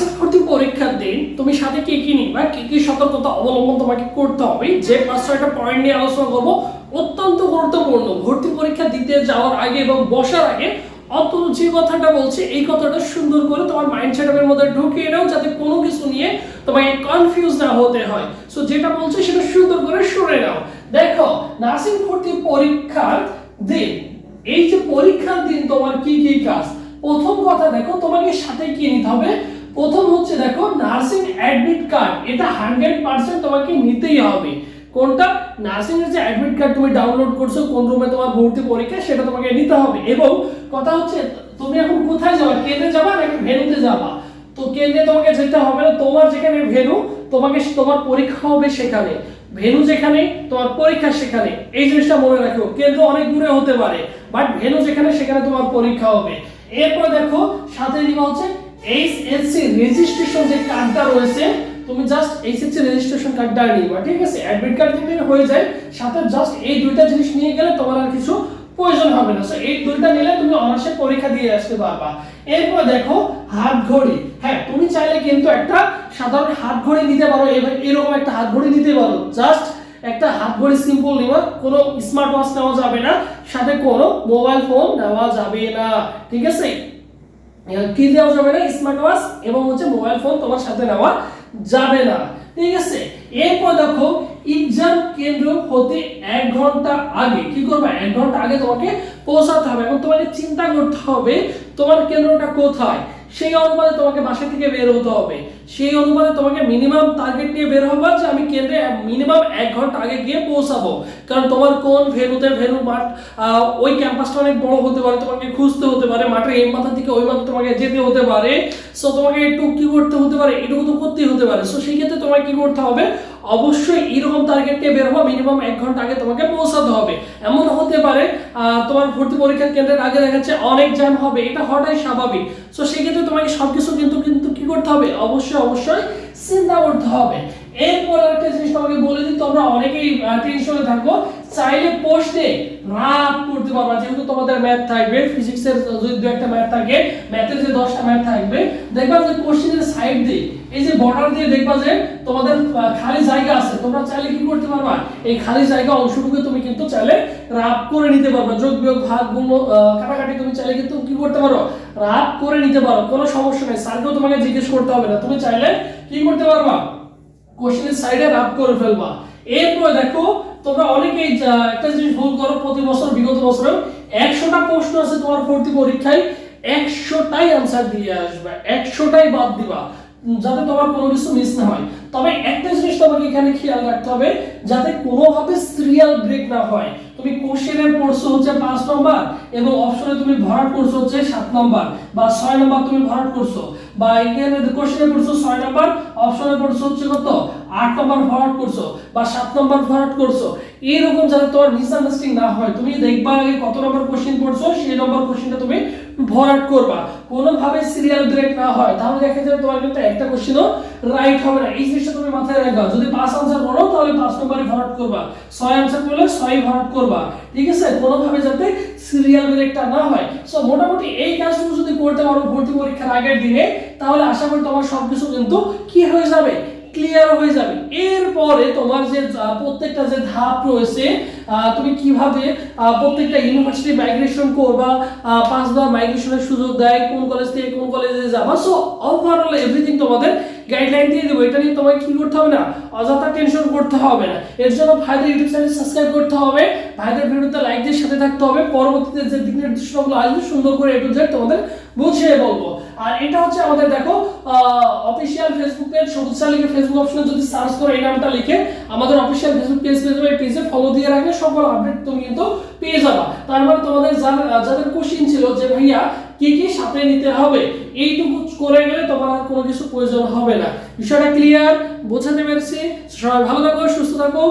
Nursing ভর্তি পরীক্ষার দিন তুমি সাথে কি কি নিবা, কি কি সতর্কতা অবলম্বন তোমাকে করতে হবে, যে পাঁচ ছয়টা পয়েন্ট নিয়ে আলোচনা করব, অত্যন্ত গুরুত্বপূর্ণ। ভর্তি পরীক্ষা দিতে যাওয়ার আগে এবং বসার আগে অন্তত যে কথাটা বলছে, এই কথাটা সুন্দর করে তোমার মাইন্ড সেটআপের মধ্যে ঢুকিয়ে নাও, যাতে কোনো কিছু নিয়ে তোমাকে কনফিউজ না হতে হয়। সো যেটা বলছে সেটা সুন্দর করে শুনে নাও। দেখো নার্সিং ভর্তি পরীক্ষার দিন, এই যে পরীক্ষার দিন তোমার কি কি কাজ? প্রথম কথা দেখো, তোমাকে সাথে কি নিতে হবে? প্রথম হচ্ছে দেখো নার্সিং অ্যাডমিট কার্ড এটা হান্ড্রেড পার্সেন্ট তোমাকে নিতেই হবে। কোনটা? নার্সিং এর যে অ্যাডমিট কার্ড তুমি ডাউনলোড করছ, কোন রুমে তোমার ভর্তি পরীক্ষা, সেটা তোমাকে নিতে হবে। এবং কথা হচ্ছে, তুমি এখন কোথায় যাবা? কেন্দ্রে যাবা নাকি ভেনুতে যাবা? তো কেন্দ্রে তোমাকে যেতে হবে না। তোমার যেখানে ভেনু, তোমাকে তোমার পরীক্ষা হবে সেখানে। ভেনু যেখানে, তোমার পরীক্ষা সেখানে। এই জিনিসটা মনে রাখো, কেন্দ্র অনেক দূরে হতে পারে বাট ভেনু যেখানে, সেখানে তোমার পরীক্ষা হবে। এরপর দেখো, সাথে নিবা হচ্ছে এইচএসসি রেজিস্ট্রেশন যে কার্ডটা রয়েছে, তুমি জাস্ট এইচএসসি রেজিস্ট্রেশন কার্ডটা নিবা, ঠিক আছে? অ্যাডমিট কার্ড দিলে হয়ে যায়, সাথে জাস্ট এই দুইটা জিনিস নিয়ে গেলে তোমার আর কিছু প্রয়োজন হবে না। এই দুইটা নিলে তুমি অনার্সে পরীক্ষা দিয়ে আসতে পারবা। এরপর দেখো, হাত ঘড়ি। হ্যাঁ তুমি চাইলে কিন্তু একটা সাধারণ হাত ঘড়ি নিতে পারো এরকম একটা হাত ঘড়ি নিতে পারো। জাস্ট একটা হাত ঘড়ি সিম্পল নেওয়া কোনো স্মার্ট ওয়াচ নেওয়া যাবে না, সাথে কোনো মোবাইল ফোন নেওয়া যাবে না, ঠিক আছে? কি দেওয়া যাবে না? স্মার্ট ওয়াচ এবং হচ্ছে মোবাইল ফোন তোমার সাথে নেওয়া যাবে না। ঠিক আছে? এরপর দেখো এক্সাম কেন্দ্র হতে এক ঘণ্টা আগে, কি করবে? এক ঘণ্টা আগে তোমাকে পৌঁছাতে হবে। এবং তোমাকে চিন্তা করতে হবে, তোমার কেন্দ্রটা কোথায়? সেই অনুপাতে তোমাকে বাসা থেকে বের হতে হবে। সেই অনুপাতে তোমাকে মিনিমাম টার্গেট নিয়ে বের হবে যে আমি কেন্দ্রে মিনিমাম এক ঘণ্টা আগে গিয়ে পৌঁছাবো। কারণ তোমার কোন ভেনুতে ভেনু মাঠ ওই ক্যাম্পাসটা অনেক বড় হতে পারে, তোমাকে খুঁজতে হতে পারে, মাঠের এই মাথা থেকে ওই মাথা তোমাকে যেতে হতে পারে। সো তোমাকে একটু কি করতে হতে পারে, এটুকু তো করতেই হতে পারে। সো সেই ক্ষেত্রে তোমাকে কি করতে হবে অবশ্যই এরকম টার্গেট বের হওয়া মিনিমাম এক ঘণ্টা আগে তোমাকে পৌঁছাতে হবে। এমন হতে পারে তোমার ভর্তি পরীক্ষার কেন্দ্রের আগে দেখা যাচ্ছে অনেক জ্যাম হবে, এটা হঠাৎ স্বাভাবিক। সো সেক্ষেত্রে তোমাকে সবকিছু কিন্তু কিন্তু কি করতে হবে? অবশ্যই অবশ্যই চিন্তা করতে হবে এরপর একটা জিনিস তোমাকে বলে দিই তোমরা অনেকেই টেনশনে থাকো। চাইলে পোস্টে রাত করতে পারবা। যেহেতু তোমাদের ম্যাথ থাকবে ফিজিক্সের যদি দু একটা ম্যাথ থাকে ম্যাথের যে দশটা ম্যাথ থাকবে, দেখবা যে কোশ্চেনের সাইড দিয়ে, এই যে বর্ডার দিয়ে দেখবা যে তোমাদের খালি জায়গা আছে। তোমরা চাইলে কি করতে পারবা? এই খালি জায়গা অংশটুকু তুমি কিন্তু চাইলে রাপ করে নিতে পারবা। যোগ, বিয়োগ, ভাগ, গুণ কাটাকাটি তুমি চাইলে কিন্তু কি করতে পারো? রাপ করে নিতে পারো। কোনো সমস্যা নেই। স্যারকেও তোমাকে জিজ্ঞেস করতে হবে না। তুমি চাইলে কি করতে পারবা? কোশ্চেনের সাইডে রাপ করে ফেলবা। এরপর দেখো, তোমরা অনেকেই একটা জিনিস ভুল করো, প্রতি বছর, বিগত বছরেও একশোটা প্রশ্ন আছে তোমার ভর্তি পরীক্ষায়, একশোটাই আনসার দিয়ে আসবে, একশোটাই বাদ দিবা যাতে তোমার কোনো কিছু মিস না হয়। তবে একটা জিনিস তোমাকে এখানে খেয়াল রাখতে হবে, যাতে কোনোভাবে সিরিয়াল ব্রেক না হয়। তুমি কোশ্চেনে পড়ছো হচ্ছে পাঁচ নম্বর এবং অপশনে তুমি ভরাট করছ হচ্ছে সাত নম্বর বা ছয় নম্বর তুমি ভরাট করছ। বা এখানে কোশ্চেনে পড়ছো ছয় নম্বর অপশনে পড়ছো হচ্ছে কত? আট নম্বর ভরাট করছ বা সাত নম্বর ভরাট করছ। এইরকম যাতে তোমার মিসআন্ডারস্ট্যান্ডিং না হয়, তুমি দেখবা আগে কত নম্বর কোশ্চেন পড়ছো, সেই নম্বর কোশ্চেনটা তুমি ভরাট করবা। কোনোভাবে সিরিয়াল ব্রেক না হয়, তাহলে দেখা যাবে তোমার কিন্তু একটা কোশ্চেনও রাইট হবে না। এই জিনিসটা তুমি মাথায় রাখবা। যদি পাঁচ আনসার করো, তাহলে পাঁচ নম্বরই ভরাট করবা। ছয় আনসার করলে ছয় ভরাট করবা। ঠিক আছে? কোনোভাবে যাতে সিরিয়াল ব্রেকটা না হয়। সো মোটামুটি এই কাজগুলো যদি করতে পারো ভর্তি পরীক্ষার আগের দিনে, তাহলে আশা করি তোমার সবকিছু কিন্তু কি হয়ে যাবে। ক্লিয়ার হয়ে যাবে। এরপরে তোমার যে প্রত্যেকটা যে ধাপ রয়েছে তুমি কীভাবে প্রত্যেকটা ইউনিভার্সিটি মাইগ্রেশন করবা পাঁচ পাঁচবার মাইগ্রেশনের সুযোগ দেয়, কোন কলেজ থেকে কোন কলেজে যাবা। সো ওভারঅল এভরিথিং তোমাদের গাইডলাইন দিয়ে দেবো, এটা নিয়ে তোমাকে কি করতে হবে না, অযথা টেনশন করতে হবে না। এর জন্য ভাইদের ইউটিউব চ্যানেল সাবস্ক্রাইব করতে হবে, ভাইদের ভিডিওতে লাইক দিয়ে সাথে থাকতে হবে, পরবর্তীতে যে দিক নির্দেশনাগুলো আসবে, সুন্দর করে এটু জেড তোমাদের বুঝিয়ে বলব। আর এটা হচ্ছে আমাদের, দেখো official Facebook page Sabuj sir লিখে ফেসবুক অপশনে যদি সার্চ করো, এই নামটা লিখে আমাদের অফিসিয়াল ফেসবুক পেজ পেয়ে যাবে পেজে ফলো দিয়ে রাখলে সকল আপডেট তুমি কিন্তু পেয়ে যাবা। তার মানে তোমাদের যার- যাদের কোশ্চিন ছিল যে, ভাইয়া কি কি সাথে নিতে হবে? এইটুকু করে গেলে তোমার আর কোনো কিছু প্রয়োজন হবে না। বিষয়টা ক্লিয়ার বোঝাতে পেরেছি। সবাই ভালো থাকো, সুস্থ থাকো।